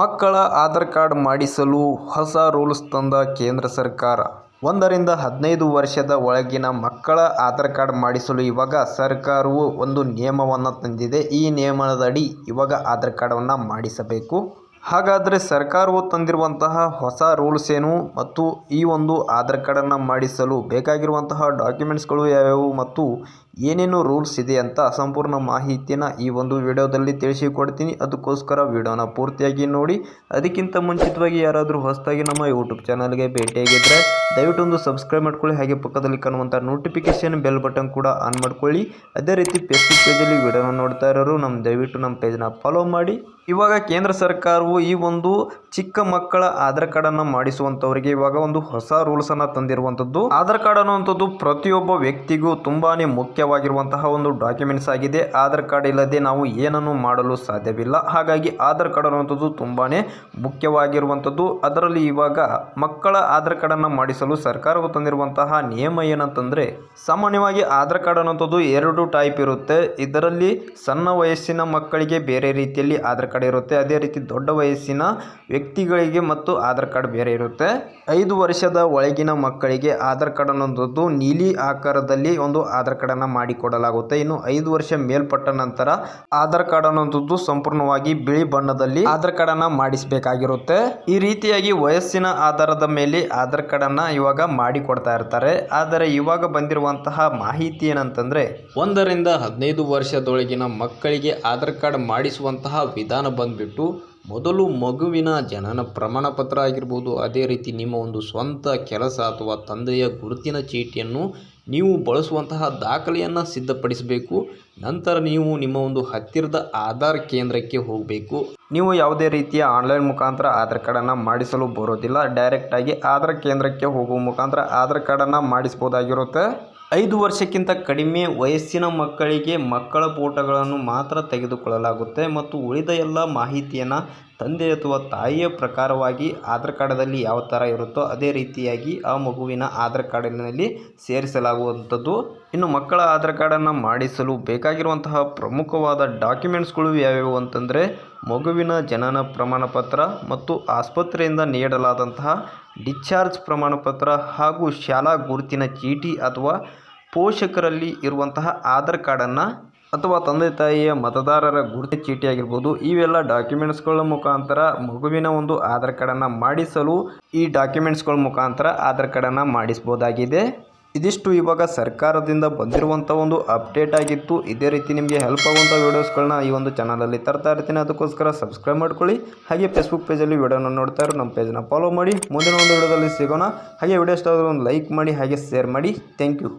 ಮಕ್ಕಳ ಆಧಾರ್ ಕಾರ್ಡ್ ಮಾಡಿಸಲು ಹೊಸ ರೂಲ್ಸ್ ತಂದ ಕೇಂದ್ರ ಸರ್ಕಾರ. ಒಂದರಿಂದ ಹದಿನೈದು ವರ್ಷದ ಒಳಗಿನ ಮಕ್ಕಳ ಆಧಾರ್ ಕಾರ್ಡ್ ಮಾಡಿಸಲು ಇವಾಗ ಸರ್ಕಾರವು ಒಂದು ನಿಯಮವನ್ನು ತಂದಿದೆ. ಈ ನಿಯಮದಡಿ ಇವಾಗ ಆಧಾರ್ ಕಾರ್ಡನ್ನು ಮಾಡಿಸಬೇಕು. ಹಾಗಾದರೆ ಸರ್ಕಾರವು ತಂದಿರುವಂತಹ ಹೊಸ ರೂಲ್ಸ್ ಏನು ಮತ್ತು ಈ ಒಂದು ಆಧಾರ್ ಕಾರ್ಡನ್ನು ಮಾಡಿಸಲು ಬೇಕಾಗಿರುವಂತಹ ಡಾಕ್ಯುಮೆಂಟ್ಸ್ಗಳು ಯಾವ್ಯಾವು ಮತ್ತು ಏನೇನು ರೂಲ್ಸ್ ಇದೆ ಅಂತ ಸಂಪೂರ್ಣ ಮಾಹಿತಿನ ಈ ಒಂದು ವಿಡಿಯೋದಲ್ಲಿ ತಿಳಿಸಿಕೊಡ್ತೀನಿ. ಅದಕ್ಕೋಸ್ಕರ ವಿಡಿಯೋನ ಪೂರ್ತಿಯಾಗಿ ನೋಡಿ. ಅದಕ್ಕಿಂತ ಮುಂಚಿತವಾಗಿ ಯಾರಾದರೂ ಹೊಸದಾಗಿ ನಮ್ಮ ಯೂಟ್ಯೂಬ್ ಚಾನಲ್ಗೆ ಭೇಟಿಯಾಗಿದ್ದರೆ ದಯವಿಟ್ಟು ಒಂದು ಸಬ್ಸ್ಕ್ರೈಬ್ ಮಾಡ್ಕೊಳ್ಳಿ. ಹಾಗೆ ಪಕ್ಕದಲ್ಲಿ ಕಾಣುವಂಥ ನೋಟಿಫಿಕೇಶನ್ ಬೆಲ್ ಬಟನ್ ಕೂಡ ಆನ್ ಮಾಡ್ಕೊಳ್ಳಿ. ಅದೇ ರೀತಿ ಫೇಸ್ಬುಕ್ ಪೇಜಲ್ಲಿ ವಿಡಿಯೋನ ನೋಡ್ತಾ ಇರೋರು ನಮ್ಮ ದಯವಿಟ್ಟು ನಮ್ಮ ಪೇಜ್ನ ಫಾಲೋ ಮಾಡಿ. ಇವಾಗ ಕೇಂದ್ರ ಸರ್ಕಾರವು ಈ ಒಂದು ಚಿಕ್ಕ ಮಕ್ಕಳ ಆಧಾರ್ ಕಾರ್ಡನ್ನು ಮಾಡಿಸುವಂತವರಿಗೆ ಇವಾಗ ಒಂದು ಹೊಸ ರೂಲ್ಸ್ ಅನ್ನ ತಂದಿರುವಂತದ್ದು ಆಧಾರ್ ಕಾರ್ಡ್ ಅನ್ನುವಂಥದ್ದು ಪ್ರತಿಯೊಬ್ಬ ವ್ಯಕ್ತಿಗೂ ತುಂಬಾನೇ ಮುಖ್ಯವಾಗಿರುವಂತಹ ಒಂದು ಡಾಕ್ಯುಮೆಂಟ್ಸ್ ಆಗಿದೆ. ಆಧಾರ್ ಕಾರ್ಡ್ ಇಲ್ಲದೆ ನಾವು ಏನನ್ನು ಮಾಡಲು ಸಾಧ್ಯವಿಲ್ಲ. ಹಾಗಾಗಿ ಆಧಾರ್ ಕಾರ್ಡ್ ಅನ್ನುವಂಥದ್ದು ತುಂಬಾನೇ ಮುಖ್ಯವಾಗಿರುವಂಥದ್ದು. ಅದರಲ್ಲಿ ಇವಾಗ ಮಕ್ಕಳ ಆಧಾರ್ ಕಾರ್ಡನ್ನು ಮಾಡಿಸಲು ಸರ್ಕಾರವು ತಂದಿರುವಂತಹ ನಿಯಮ ಏನಂತಂದ್ರೆ, ಸಾಮಾನ್ಯವಾಗಿ ಆಧಾರ್ ಕಾರ್ಡ್ ಅನ್ನುವಂಥದ್ದು ಎರಡು ಟೈಪ್ ಇರುತ್ತೆ. ಇದರಲ್ಲಿ ಸಣ್ಣ ವಯಸ್ಸಿನ ಮಕ್ಕಳಿಗೆ ಬೇರೆ ರೀತಿಯಲ್ಲಿ ಆಧಾರ್ ಕಾರ್ಡ್ ಇರುತ್ತೆ. ಅದೇ ರೀತಿ ದೊಡ್ಡ ವಯಸ್ಸಿನ ವ್ಯಕ್ತಿಗಳಿಗೆ ಮತ್ತು ಆಧಾರ್ ಕಾರ್ಡ್ ಬೇರೆ ಇರುತ್ತೆ. ಐದು ವರ್ಷದ ಒಳಗಿನ ಮಕ್ಕಳಿಗೆ ಆಧಾರ್ ಕಾರ್ಡ್ ಅನ್ನೋದು ನೀಲಿ ಆಕಾರದಲ್ಲಿ ಒಂದು ಆಧಾರ್ ಕಾರ್ಡನ್ನು ಮಾಡಿಕೊಡಲಾಗುತ್ತೆ. ಇನ್ನು ಐದು ವರ್ಷ ಮೇಲ್ಪಟ್ಟ ನಂತರ ಆಧಾರ್ ಕಾರ್ಡ್ ಅನ್ನೋದು ಸಂಪೂರ್ಣವಾಗಿ ಬಿಳಿ ಬಣ್ಣದಲ್ಲಿ ಆಧಾರ್ ಕಾರ್ಡನ್ನು ಮಾಡಿಸಬೇಕಾಗಿರುತ್ತೆ. ಈ ರೀತಿಯಾಗಿ ವಯಸ್ಸಿನ ಆಧಾರದ ಮೇಲೆ ಆಧಾರ್ ಕಾರ್ಡನ್ನು ಇವಾಗ ಮಾಡಿಕೊಡ್ತಾ ಇರ್ತಾರೆ. ಆದರೆ ಇವಾಗ ಬಂದಿರುವಂತಹ ಮಾಹಿತಿ ಏನಂತಂದ್ರೆ, ಒಂದರಿಂದ ಹದಿನೈದು ವರ್ಷದೊಳಗಿನ ಮಕ್ಕಳಿಗೆ ಆಧಾರ್ ಕಾರ್ಡ್ ಮಾಡಿಸುವಂತಹ ವಿಧಾನ ಬಂದ್ಬಿಟ್ಟು ಮೊದಲು ಮಗುವಿನ ಜನನ ಪ್ರಮಾಣ ಪತ್ರ ಆಗಿರ್ಬೋದು, ಅದೇ ರೀತಿ ನಿಮ್ಮ ಒಂದು ಸ್ವಂತ ಕೆಲಸ ಅಥವಾ ತಂದೆಯ ಗುರುತಿನ ಚೀಟಿಯನ್ನು ನೀವು ಬಳಸುವಂತಹ ದಾಖಲೆಯನ್ನು ಸಿದ್ಧಪಡಿಸಬೇಕು. ನಂತರ ನೀವು ನಿಮ್ಮ ಒಂದು ಹತ್ತಿರದ ಆಧಾರ್ ಕೇಂದ್ರಕ್ಕೆ ಹೋಗಬೇಕು. ನೀವು ಯಾವುದೇ ರೀತಿಯ ಆನ್ಲೈನ್ ಮುಖಾಂತರ ಆಧಾರ್ ಕಾರ್ಡನ್ನು ಮಾಡಿಸಲು ಬರೋದಿಲ್ಲ. ಡೈರೆಕ್ಟಾಗಿ ಆಧಾರ್ ಕೇಂದ್ರಕ್ಕೆ ಹೋಗುವ ಮುಖಾಂತರ ಆಧಾರ್ ಕಾರ್ಡನ್ನು ಮಾಡಿಸ್ಬೋದಾಗಿರುತ್ತೆ ಐದು ವರ್ಷಕ್ಕಿಂತ ಕಡಿಮೆ ವಯಸ್ಸಿನ ಮಕ್ಕಳಿಗೆ ಮಕ್ಕಳ ಫೋಟೋಗಳನ್ನು ಮಾತ್ರ ತೆಗೆದುಕೊಳ್ಳಲಾಗುತ್ತೆ ಮತ್ತು ಉಳಿದ ಎಲ್ಲ ಮಾಹಿತಿಯನ್ನು ತಂದೆ ಅಥವಾ ತಾಯಿಯ ಪ್ರಕಾರವಾಗಿ ಆಧಾರ್ ಕಾರ್ಡದಲ್ಲಿ ಯಾವ ಥರ ಇರುತ್ತೋ ಅದೇ ರೀತಿಯಾಗಿ ಆ ಮಗುವಿನ ಆಧಾರ್ ಕಾರ್ಡಿನಲ್ಲಿ ಸೇರಿಸಲಾಗುವಂಥದ್ದು. ಇನ್ನು ಮಕ್ಕಳ ಆಧಾರ್ ಕಾರ್ಡನ್ನು ಮಾಡಿಸಲು ಬೇಕಾಗಿರುವಂತಹ ಪ್ರಮುಖವಾದ ಡಾಕ್ಯುಮೆಂಟ್ಸ್ಗಳು ಯಾವ್ಯಾವು ಅಂತಂದರೆ ಮಗುವಿನ ಜನನ ಪ್ರಮಾಣಪತ್ರ ಮತ್ತು ಆಸ್ಪತ್ರೆಯಿಂದ ನೀಡಲಾದಂತಹ ಡಿಸ್ಚಾರ್ಜ್ ಪ್ರಮಾಣಪತ್ರ ಹಾಗೂ ಶಾಲಾ ಗುರುತಿನ ಚೀಟಿ ಅಥವಾ ಪೋಷಕರಲ್ಲಿ ಇರುವಂತಹ ಆಧಾರ್ ಕಾರ್ಡನ್ನು ಅಥವಾ ತಂದೆ ತಾಯಿಯ ಮತದಾರರ ಗುರುತಿನ ಚೀಟಿ ಆಗಿರ್ಬೋದು, ಇವೆಲ್ಲ ಡಾಕ್ಯುಮೆಂಟ್ಸ್ಗಳ ಮುಖಾಂತರ ಮಗುವಿನ ಒಂದು ಆಧಾರ್ ಕಾರ್ಡನ್ನು ಮಾಡಿಸಲು ಈ ಡಾಕ್ಯುಮೆಂಟ್ಸ್ಗಳ ಮುಖಾಂತರ ಆಧಾರ್ ಕಾರ್ಡನ್ನು ಮಾಡಿಸ್ಬೋದಾಗಿದೆ. ಇದಿಷ್ಟು ಇವಾಗ ಸರ್ಕಾರದಿಂದ ಬಂದಿರುವಂಥ ಒಂದು ಅಪ್ಡೇಟ್ ಆಗಿತ್ತು. ಇದೇ ರೀತಿ ನಿಮಗೆ ಹೆಲ್ಪ್ ಆಗುವಂಥ ವೀಡಿಯೋಸ್ಗಳನ್ನ ಈ ಒಂದು ಚಾನಲಲ್ಲಿ ತರ್ತಾ ಇರ್ತೀನಿ. ಅದಕ್ಕೋಸ್ಕರ ಸಬ್ಸ್ಕ್ರೈಬ್ ಮಾಡ್ಕೊಳ್ಳಿ. ಹಾಗೆ ಫೇಸ್ಬುಕ್ ಪೇಜಲ್ಲಿ ವೀಡಿಯೋನ ನೋಡ್ತಾ ಇರೋ ನಮ್ಮ ಪೇಜನ್ನ ಫಾಲೋ ಮಾಡಿ. ಮುಂದಿನ ಒಂದು ವಿಡಿಯೋದಲ್ಲಿ ಸಿಗೋಣ. ಹಾಗೆ ವಿಡಿಯೋ ಇಷ್ಟ ಆದರೆ ಒಂದು ಲೈಕ್ ಮಾಡಿ, ಹಾಗೆ ಶೇರ್ ಮಾಡಿ. Thank you